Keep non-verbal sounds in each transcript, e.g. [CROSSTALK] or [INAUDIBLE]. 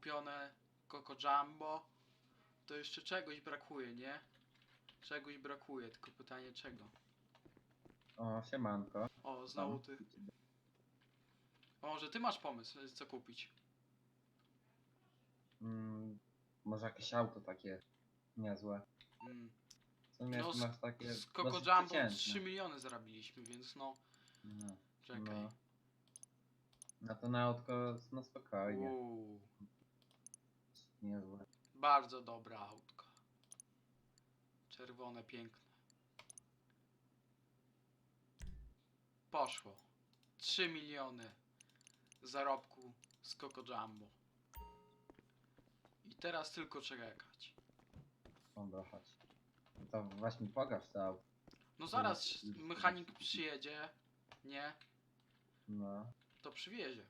kupione Coco Jumbo. To jeszcze czegoś brakuje, nie? Czegoś brakuje, tylko pytanie czego. O, siemanko. O, znowu ty. O, może ty masz pomysł, co kupić? Mm, może jakieś auto takie niezłe. Mm. No, masz takie Z Coco dosyć Jumbo przeciętne. 3 miliony zarobiliśmy, więc no, No, czekaj. no. Na to na autko no spokojnie. Uuu, Niezłe. bardzo dobra autko. Czerwone, piękne. Poszło. 3 miliony zarobku z Coco Jumbo. I teraz tylko czekać. Dobra, chodź. No To właśnie pokaż to auto. No zaraz mechanik przyjedzie, nie? No. To przywiezie.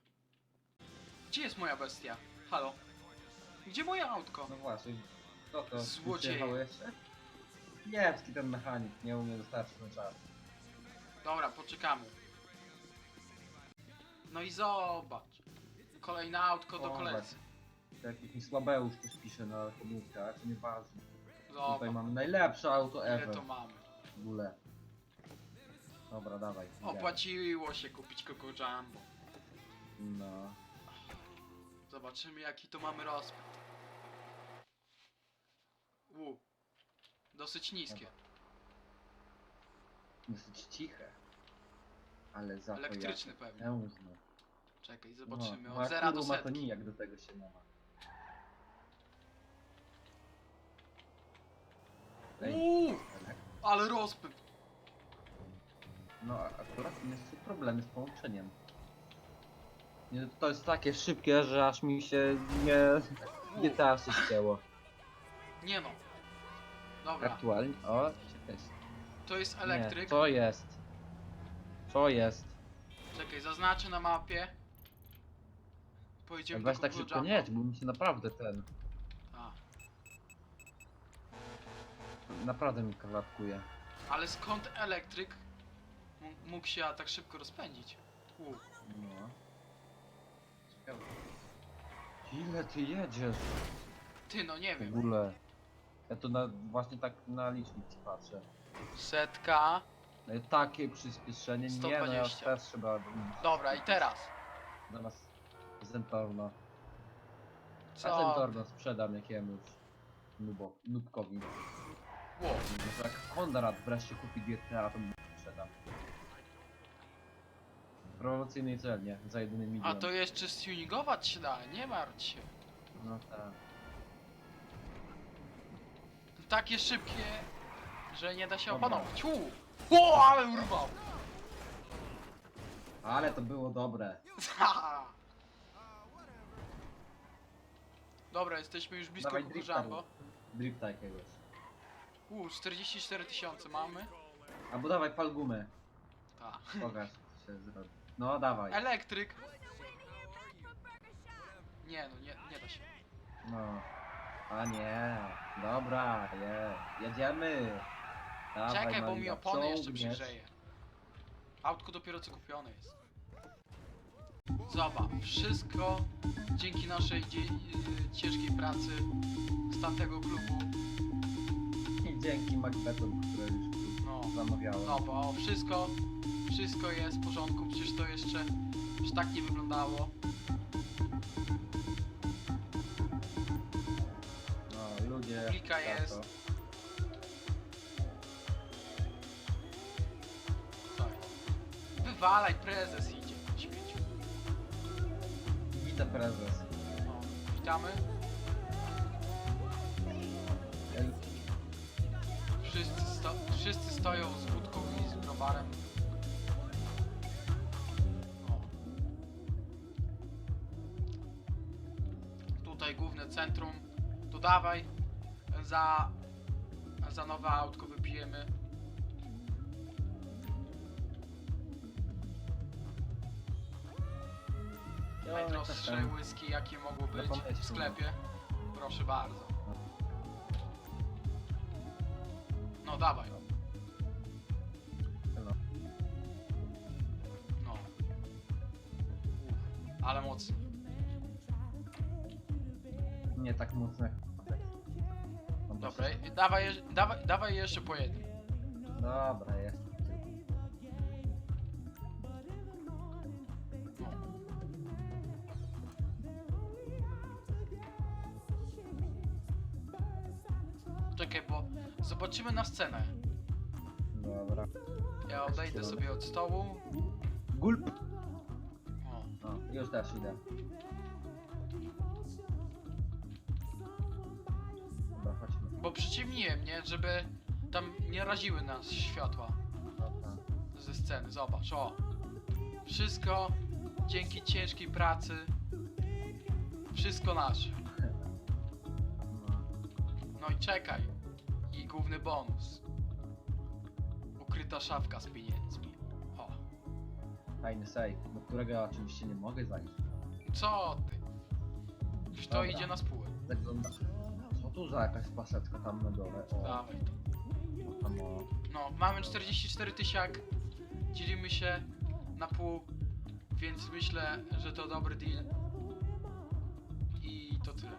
Gdzie jest moja bestia? Halo? Gdzie moje autko? No właśnie. Co to? Złodzieje. Przyjechał jeszcze? Kiepski ten mechanik, nie umie dostarczyć na czas. Dobra, poczekamy. No i zobacz. Kolejne autko do O, kolekcji. Jakiś mi słabeusz tu spisze na to nieważne. Tutaj Zobacz, mamy najlepsze auto ile ever to mamy. w ogóle. Dobra, dawaj. idziemy. Opłaciło się kupić Coco Jumbo. No. Zobaczymy jaki to mamy rozpęd. U. Dosyć niskie. Dosyć ciche. Ale za to Elektryczny jakie pewnie. Czekaj, zobaczymy. No, Od zera do ma to setki. nijak do tego się nie ma. Ej, Uuu, ale- ale rozpęd. No, a- akurat jest problemy z połączeniem. Nie, To jest takie szybkie, że aż mi się nie... Nie teraz się ścięło. Nie no. Dobra, Aktualnie... O, to jest Nie, elektryk. co jest? Co jest? Czekaj, zaznaczę na mapie. Pojedziemy do tak szybko nie jedź, bo mi się naprawdę ten... A, Naprawdę mi kawałkuje. ale skąd elektryk m- mógł się tak szybko rozpędzić? U, No. Ciekawe. Ile ty jedziesz ty no nie w wiem. ogóle? Ja to na, właśnie tak na licznik ci patrzę. Setka. No takie przyspieszenie, nie no ja 120. też trzeba Dobra, i teraz. zamiast Zentorno. A Co? Zentorno sprzedam jakiemuś nubo, nubkowi. Wow. Może jak Konrad wreszcie kupi GTA, to mu sprzedam. Promocyjnej celnie, za jedyny milion. A to jeszcze stuningować się da, nie martw się. No tak. Takie szybkie, że nie da się Dobra. opanować. U! O, ale urwał! Ale to było dobre. [LAUGHS] Dobra, jesteśmy już blisko Dawaj drifta rób. Drifta jakiegoś. U, 44 tysiące mamy. Albo dawaj pal gumę. Tak. Pokaż co się zrobi. No dawaj. Elektryk. Nie no, nie, nie da się. No. A nie. Dobra, je. Jedziemy. Dawaj, Czekaj, bo mi opony jeszcze ciągniesz. przygrzeje. Autko dopiero co kupione jest. Zobacz, wszystko dzięki naszej dzie- y, ciężkiej pracy z tamtego klubu. I dzięki Macbethom, które już tu No, zamawiałem. zobacz, o, wszystko, wszystko jest w porządku, przecież to jeszcze, już tak nie wyglądało. Jest. jest? Wywalaj, prezes idzie, śmieciu. Witam prezes. No, witamy. Wszyscy, sto wszyscy stoją z wódką i z browarem. O. Tutaj główne centrum. To dawaj za, za nowe autko wypijemy. Najdroższe whisky jakie mogło być w sklepie. Proszę bardzo. No dawaj. No. Ale mocno. nie tak mocno jak I dawaj, jeż- dawaj, dawaj jeszcze po jednym. Dobra, jest. Czekaj, bo zobaczymy na scenę. Dobra. Ja odejdę sobie od stołu. Gulp! O, No, już też idę. Chodźmy. bo przyciemniłem, nie? Żeby tam nie raziły nas światła ze sceny. Zobacz, o. Wszystko dzięki ciężkiej pracy. Wszystko nasze. No. I czekaj. I główny bonus. Ukryta szafka z pieniędzmi. O. Fajny save, do którego ja oczywiście nie mogę zajść. Co ty? Już to Dobra. idzie na spółę. Zagląda. Za jakaś paseczka tam na dole? O, Dawaj to. o tam o. No, mamy 44 tysiak. Dzielimy się na pół. Więc myślę, że to dobry deal. I to tyle.